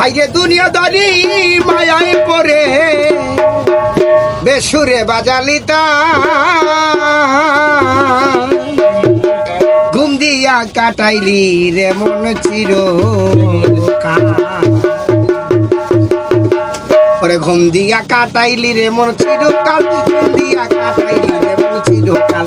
ভাইরে দুনিয়া দানি মায়ায় পরে বেসুরে বাজালিতা ঘুম দিয়া কাটাইলি রে মন চির ওরে ঘুম দিয়া কাটাইলি রে মন চিরকাল। ঘুম দিয়া কাটাইলি রে মন চিরকাল।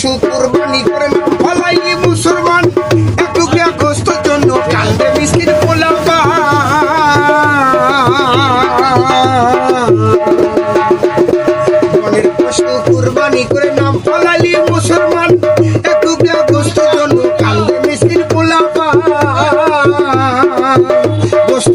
পশু কোরবানি করেন ফলাইনি মুসলমান। একটু গ্রস্ত জন্য কান্দে পোলাপা বনের পশু কোরবানি করে নাম ফলাইলি মুসলমান। একটু গ্রস্ত জন্য কান্দে মিষ্টির পোলাপা গোস্ত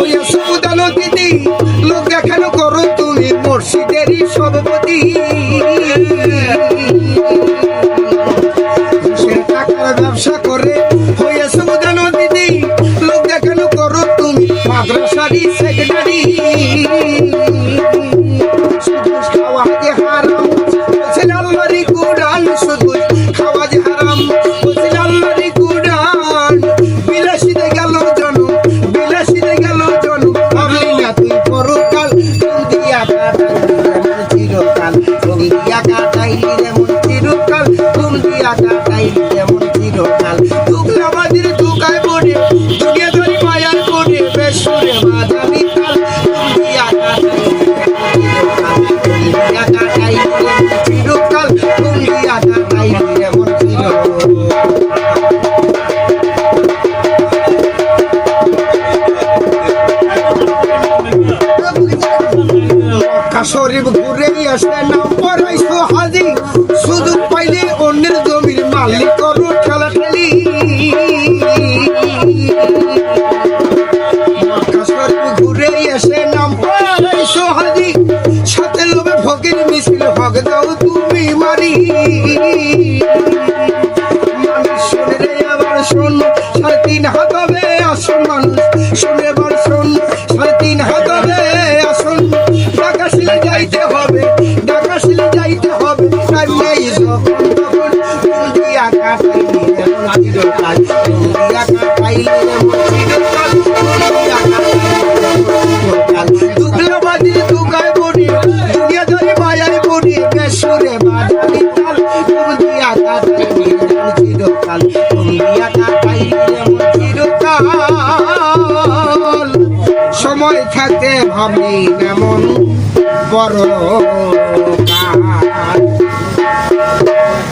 হইয়া সমুদানো দিদি লোক দেখানো করো তুমি মসজিদেরই সভাপতি। ব্যবসা করে হইয়া সমুদানো দিদি লোক দেখানো করো তুমি মাদ্রাসারি সেক্রেটারি কাটাইলি যেমন চিরকাল। চিরকাল দুগলাবাজির দুকায় পড়ে দুনিয়া ধরি মায়ার পড়ে বেসুরে বাজাবি কাল কোন দিয়া চিরকাল নাম মালিক করো খেলা খেলি মক্কা শরীফ ঘুরে এসে নাম পড়াইছো হাজি সাথে লোভে ফকির মিছিল হক দাও তুমি মারি। সময় থাকতে ভাবি এমন বড় কাজ।